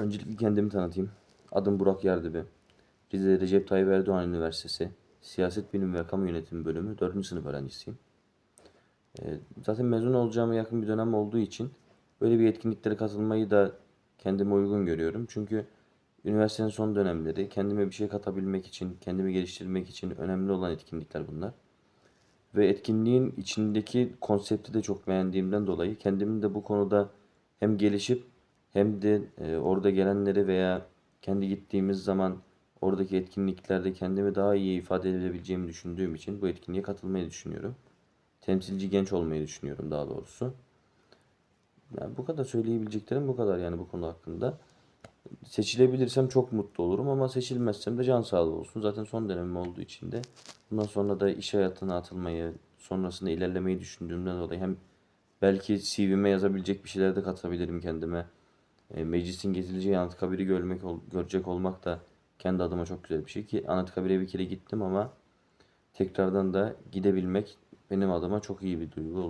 Öncelikle kendimi tanıtayım. Adım Burak Yardıbe. Rize Recep Tayyip Erdoğan Üniversitesi Siyaset Bilimi ve Kamu Yönetimi bölümü 4. sınıf öğrencisiyim. Ee, Zaten mezun olacağıma yakın bir dönem olduğu için böyle bir etkinliklere katılmayı da kendime uygun görüyorum. Çünkü üniversitenin son dönemleri kendime bir şey katabilmek için, kendimi geliştirmek için önemli olan etkinlikler bunlar. Ve etkinliğin içindeki konsepti de çok beğendiğimden dolayı kendimin de bu konuda hem gelişip hem de e, orada gelenleri veya kendi gittiğimiz zaman oradaki etkinliklerde kendimi daha iyi ifade edebileceğimi düşündüğüm için bu etkinliğe katılmayı düşünüyorum. Temsilci genç olmayı düşünüyorum daha doğrusu. Yani bu kadar söyleyebileceklerim bu kadar yani bu konu hakkında. Seçilebilirsem çok mutlu olurum ama seçilmezsem de can sağlığı olsun. Zaten son dönemim olduğu için de bundan sonra da iş hayatına atılmayı, sonrasında ilerlemeyi düşündüğümden dolayı hem belki CV'me yazabilecek bir şeyler de katabilirim kendime. E, meclisin getireceği Anıtkabir'i görmek görecek olmak da kendi adıma çok güzel bir şey ki Anıtkabir'e bir kere gittim ama tekrardan da gidebilmek benim adıma çok iyi bir duygu olur.